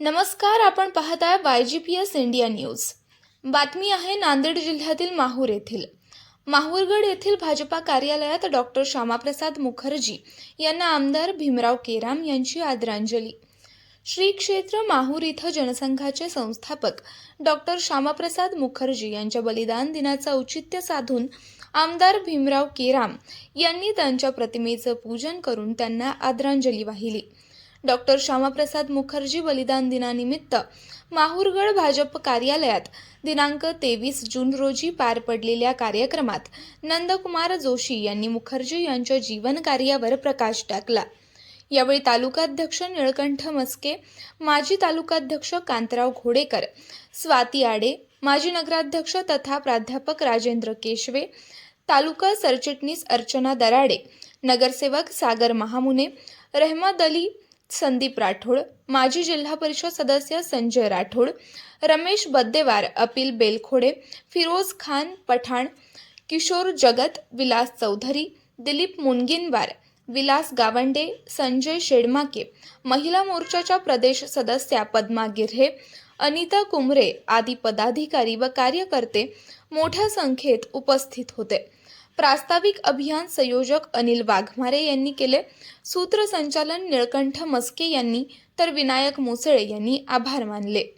नमस्कार आपण पाहताय Y G P S India news. बातमी आहे नांदेड जिल्ह्यातील माहूर येथील. माहूरगड येथील भाजपा कार्यालयात डॉक्टर श्यामाप्रसाद मुखर्जी यांना आमदार भीमराव केराम यांची आदरांजली. श्री क्षेत्र माहूर इथं जनसंघाचे संस्थापक डॉक्टर श्यामाप्रसाद मुखर्जी यांच्या बलिदान दिनाचं औचित्य साधून आमदार भीमराव केराम यांनी त्यांच्या प्रतिमेचं पूजन करून त्यांना आदरांजली वाहिली. डॉक्टर श्यामाप्रसाद मुखर्जी बलिदान दिनानिमित्त माहूरगड भाजप कार्यालयात दिनांक तेवीस जून रोजी पार पडलेल्या कार्यक्रमात नंदकुमार जोशी यांनी मुखर्जी यांच्या जीवन कार्यावर प्रकाश टाकला. यावेळी तालुकाध्यक्ष निळकंठ मस्के माजी तालुकाध्यक्ष कांतराव घोडेकर स्वाती आडे माजी नगराध्यक्ष तथा प्राध्यापक राजेंद्र केशवे तालुका सरचिटणीस अर्चना दराडे नगरसेवक सागर महामुने रहमत अली संदीप राठोड माजी जिल्हा परिषद सदस्य संजय राठोड रमेश बद्देवार अपिल बेलखोडे फिरोज खान पठाण किशोर जगत विलास चौधरी दिलीप मुनगिनवार विलास गावंडे संजय शेडमाके महिला मोर्चाच्या प्रदेश सदस्या पद्मा गिर्हे अनिता कुमरे आदी पदाधिकारी व कार्यकर्ते मोठ्या संख्येत उपस्थित होते. प्रास्ताविक अभियान संयोजक अनिल वाघमारे यांनी केले. सूत्रसंचालन निळकंठ मस्के यांनी तर विनायक मुसळे यांनी आभार मानले.